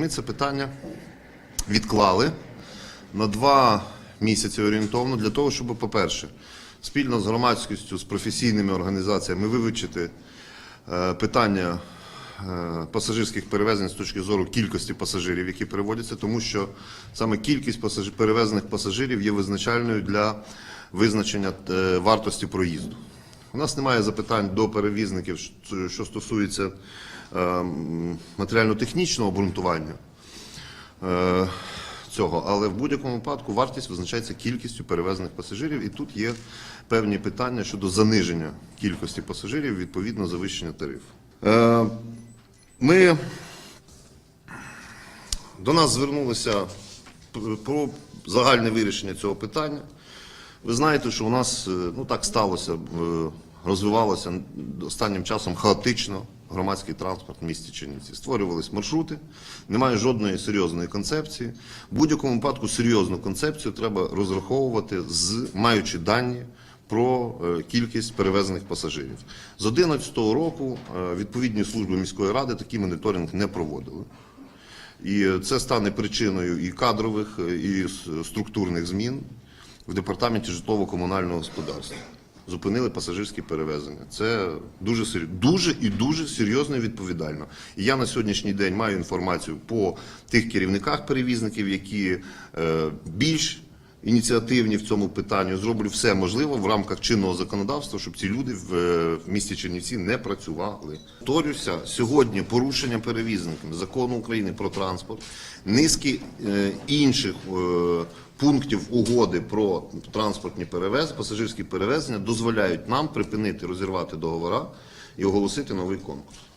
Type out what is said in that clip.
Ми це питання відклали на два місяці орієнтовно для того, щоб, по-перше, спільно з громадськістю, з професійними організаціями вивчити е, питання е, пасажирських перевезень з точки зору кількості пасажирів, які переводяться, тому що саме кількість перевезених пасажирів є визначальною для визначення е, вартості проїзду. У нас немає запитань до перевізників, що- стосується е, матеріально-технічного обґрунтування е, цього, але в будь-якому випадку вартість визначається кількістю перевезених пасажирів, і тут є певні питання щодо заниження кількості пасажирів, відповідно завищення тарифу. Е, Ми до нас звернулися про загальне вирішення цього питання. Ви знаєте, що у нас е, ну так сталося, е, розвивалося останнім часом хаотично громадський транспорт в місті Чернівці. Створювались маршрути, немає жодної серйозної концепції. В будь-якому випадку серйозну концепцію треба розраховувати з маючи дані. Про е, кількість перевезених пасажирів з 2011 року відповідні служби міської ради такий моніторинг не проводили. І це стане причиною і кадрових, і структурних змін в департаменті житлово-комунального господарства. Зупинили пасажирські перевезення. Це дуже сер- дуже і дуже серйозно і відповідально. І я на сьогоднішній день маю інформацію по тих керівниках перевізників, які е, більш ініціативні в цьому питанні. Зроблю все можливе в рамках чинного законодавства, щоб ці люди в, е, в місті Чернівці не працювали. Повторюся, сьогодні порушення перевізниками закону України про транспорт, низки е, інших е, пунктів угоди про транспортні перевезення, пасажирські перевезення дозволяють нам припинити розірвати договора і оголосити новий конкурс.